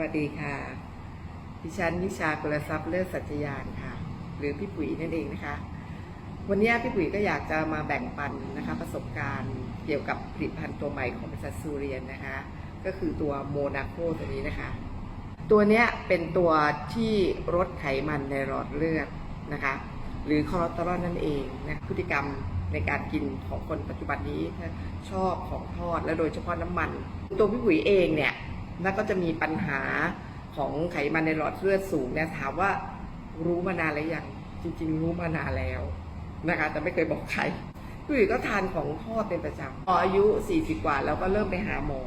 วัสดีค่ะ ดิฉันวิชากุลทรัพย์เลิศสัจยานค่ะ หรือพี่ปุ๋ยนั่นเองนะคะ วันนี้พี่ปุ๋ยก็อยากจะมาแบ่งปันนะคะ ประสบการณ์เกี่ยวกับผลิตภัณฑ์ตัวใหม่ของบริษัทซูเรียนนะคะ ก็คือตัวโมนาโคตัวนี้นะคะ ตัวนี้เป็นตัวที่ลดไขมันในหลอดเลือดนะคะ หรือคอเลสเตอรอลนั่นเองนะพฤติกรรมในการกินของคนปัจจุบันนี้ชอบของทอดและโดยเฉพาะน้ำมัน ตัวพี่ปุ๋ยเองเนี่ย น่าก็จะมีปัญหาของไขมันในหลอดเลือดสูงเนี่ยถามว่ารู้มานานแล้วยังจริง ๆ รู้มานานแล้วนะคะแต่ไม่เคยบอกใครพี่ปุ๋ยก็ทานของทอดเป็นประจำพออายุ 40 กว่าแล้วก็เริ่มไปหาหมอ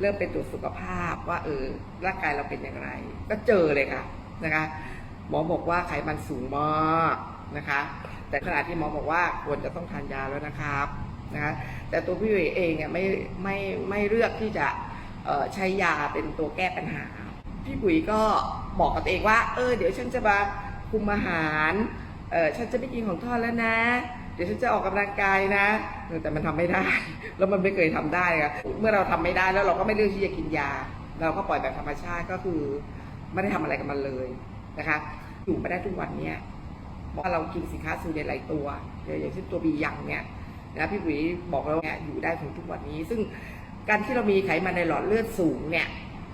เริ่มไปตรวจสุขภาพว่าเออร่างกายเราเป็นอย่างไร ก็เจอเลยค่ะนะคะ หมอบอกว่าไขมันสูงมากนะคะ แต่ขณะที่หมอบอกว่าควรจะต้องทานยาแล้วนะครับนะคะแต่ตัวพี่เวเองเนี่ยไม่ไม่ไม่เลือกที่จะ ใช้ยาเป็นตัวแก้ปัญหา พี่ปุ๋ยก็บอกกับตัวเองว่า เออเดี๋ยวฉันจะมาคุมอาหารเออฉันจะไม่กินของทอดแล้วนะ เดี๋ยวฉันจะออกกำลังกายนะ แต่มันทำไม่ได้ แล้วมันไม่เคยทำได้ค่ะเมื่อเราทำไม่ได้แล้วเราก็ไม่เลือกที่จะกินยา เราก็ปล่อยแบบธรรมชาติก็คือไม่ได้ทำอะไรกับมันเลยนะคะ อยู่มาได้ทุกวันเนี้ยบอกว่าเรากินสินค้าซูเรียนหลายตัวอย่างเช่นตัวบียังเนี่ยนะพี่หวีบอกเราเนี่ยอยู่ได้ถึงทุกวันนี้ ซึ่ง การที่เรามีไขมันในหลอดเลือดสูงเนี่ย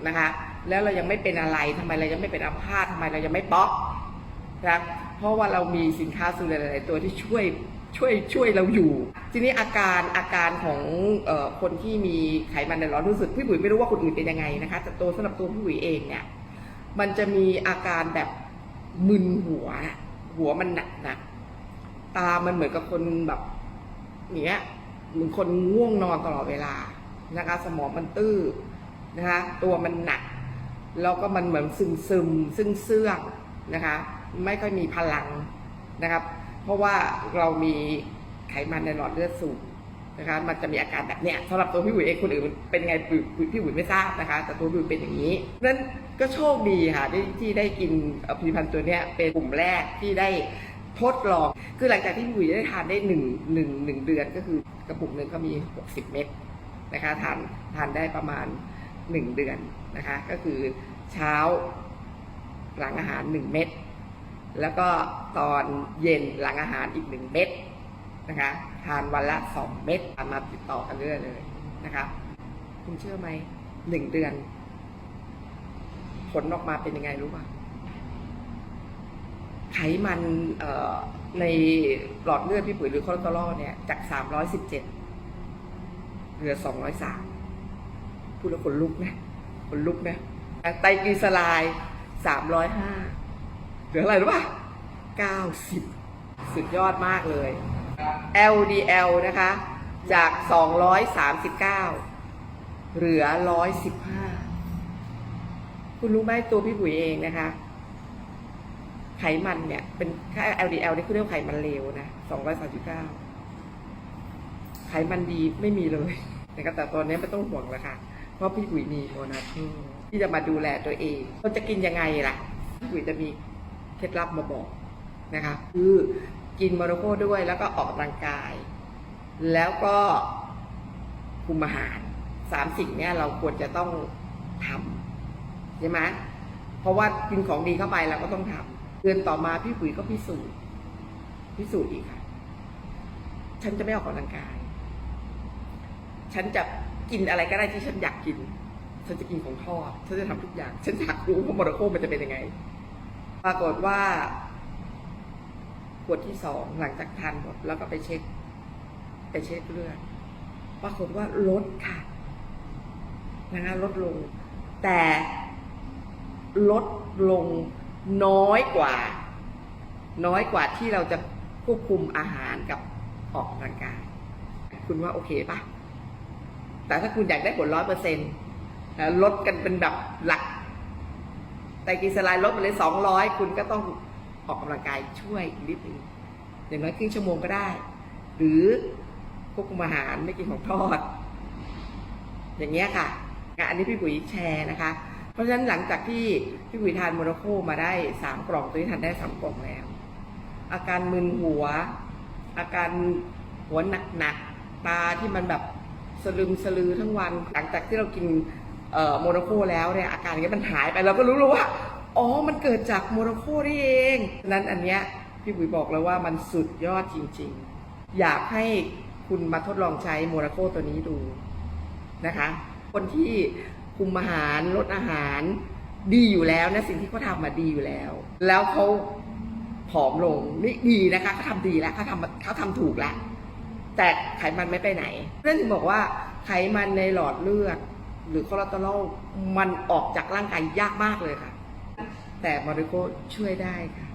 นะคะ แล้วเรายังไม่เป็นอะไรทำไมเรายังไม่เป็นอัมพาตทำไมเรายังไม่ป๊อกนะเพราะว่าเรามีสินค้าซูเรียนหลายตัวที่ช่วยช่วยช่วยเราอยู่ ทีนี้อาการอาการของออคนที่มีไขมันในหลอดรู้สึกพี่บุ๋ยไม่รู้ว่าคนอื่นเป็นยังไงนะคะแต่ตัวสำหรับตัวพี่บุ๋ยเองเนี่ยมันจะมีอาการแบบมึนหัว หัวมันหนักหนักตามันเหมือนกับคนแบบเนี้ยเหมือนคนง่วงนอนตลอดเวลา นะคะ สมองมันตื้อนะคะตัวมันหนัก แล้วก็มันเหมือนซึมซึมซึ่งเสื่องนะคะ ไม่ค่อยมีพลังนะครับ เพราะว่าเรามีไขมันในหลอดเลือดสูงนะคะ มันจะมีอาการแบบเนี้ยสำหรับตัวพี่หุยเองคนอื่นเป็นไงพี่พี่หวุยไม่ทราบนะคะ แต่ตัวพี่หุยเป็นอย่างนี้นั้นก็โชคดีค่ะที่ที่ได้กินผลิตภัณฑ์ตัวเนี้ยเป็นกลุ่มแรกที่ได้ทดลอง คือหลังจากที่พี่หุยได้ทานได้หนึ่งหนึ่งหนึ่งเดือนก็คือกระปุกหนึ่งก็มี 60 เม็ด นะคะทานทานได้ประมาณ 1 เดือนนะคะก็คือเช้าหลังอาหาร 1 เม็ดแล้วก็ตอนเย็นหลังอาหารอีกหนึ่งเม็ดนะคะทานวันละสองเม็ดทานมาติดต่อกันเรื่อยเลยนะคะคุณเชื่อไหมหนึ่งเดือน ผลออกมาเป็นยังไงรู้ป่ะไขมันในหลอดเลือดพี่ปุ๋ยหรือคอเลสเตอรอลเนี่ยจากสามร้อยสิบ เหลือสองร้อยสามพูดแล้วขนลุกนะขนลุกนะไตรกลีเซอไรด์สามร้อยห้าเหลืออะไรรู้ป่ะ90สุดยอดมากเลย LDL นะคะ จาก 239 เหลือ 115 คุณรู้ไหมตัวพี่ปุ๋ยเองนะคะ ไขมันเนี่ย เป็นค่า LDL นี่คือเรียกว่าไขมันเลวนะ 239 ไขมันดีไม่มีเลยนะครับแต่ตอนนี้ไม่ต้องห่วงแล้วค่ะ เพราะพี่ปุ๋ยมีโมนาโทที่จะมาดูแลตัวเองเราจะกินยังไงล่ะ พี่ปุ๋ยจะมีเคล็ดลับมาบอกนะคะคือกินโมโนโคด้วยแล้วก็ออกกำลังกาย แล้วก็คุมอาหารสามสิ่งเนี้ยเราควรจะต้องทำใช่ไหมเพราะว่ากินของดีเข้าไปเราก็ต้องทำเดือนต่อมาพี่ปุ๋ยก็พิสูจน์พิสูจน์อีกค่ะ ฉันจะไม่ออกกำลังกาย ฉันจะกินอะไรก็ได้ที่ฉันอยากกิน ฉันจะกินของทอด ฉันจะทำทุกอย่าง ฉันอยากรู้ว่าโมร็อกโกมันจะเป็นยังไง ปรากฏว่าขวดที่สองหลังจากทานหมดแล้วก็ไปเช็ค ไปเช็คเลือดปรากฏว่าลดค่ะนะคะลดลง แต่ลดลงน้อยกว่า น้อยกว่าที่เราจะควบคุมอาหารกับออกกำลังกาย คุณว่าโอเคปะ แต่ถ้าคุณอยากได้ผลร้อยเปอร์เซ็นต์ลดกันเป็นแบบหลักไตรกลีเซอไรด์ลดไปเลยสองร้อยคุณก็ต้องออกกำลังกายช่วยนิดนึงอย่างน้อยครึ่งชั่วโมงก็ได้ หรือควบคุมอาหารไม่กินของทอด อย่างเงี้ยค่ะอะ อันนี้พี่ปุ๋ยแชร์นะคะ เพราะฉะนั้นหลังจากที่พี่ปุ๋ยทานโมโนโคมาได้สามกล่องตัวนี้ทานได้สามกล่องแล้ว อาการมึนหัว อาการหัวหนักๆตาที่มันแบบ สลึมสลือทั้งวัน หลังจากที่เรากินโมร็อกโกแล้วเนี่ยอาการอย่างเงี้ยมันหายไปเราก็รู้แล้วว่า อ๋อ มันเกิดจากโมร็อกโกนี่เองฉะนั้นอันเนี้ยพี่ปุ๋ยบอกแล้วว่ามันสุดยอดจริงๆ อยากให้คุณมาทดลองใช้โมร็อกโกตัวนี้ดูนะคะ คนที่คุมอาหารลดอาหารดีอยู่แล้วนะสิ่งที่เขาทำมาดีอยู่แล้ว แล้วเขาผอมลงนี่ดีนะคะเขาทำดีแล้วเขาทำเขาทำถูกแล้ว แต่ไขมันไม่ไปไหนเพื่อนถึงบอกว่าไขมันในหลอดเลือด หรือคอเลสเตอรอลมันออกจากร่างกายยากมากเลยค่ะ แต่มาริโกช่วยได้ค่ะ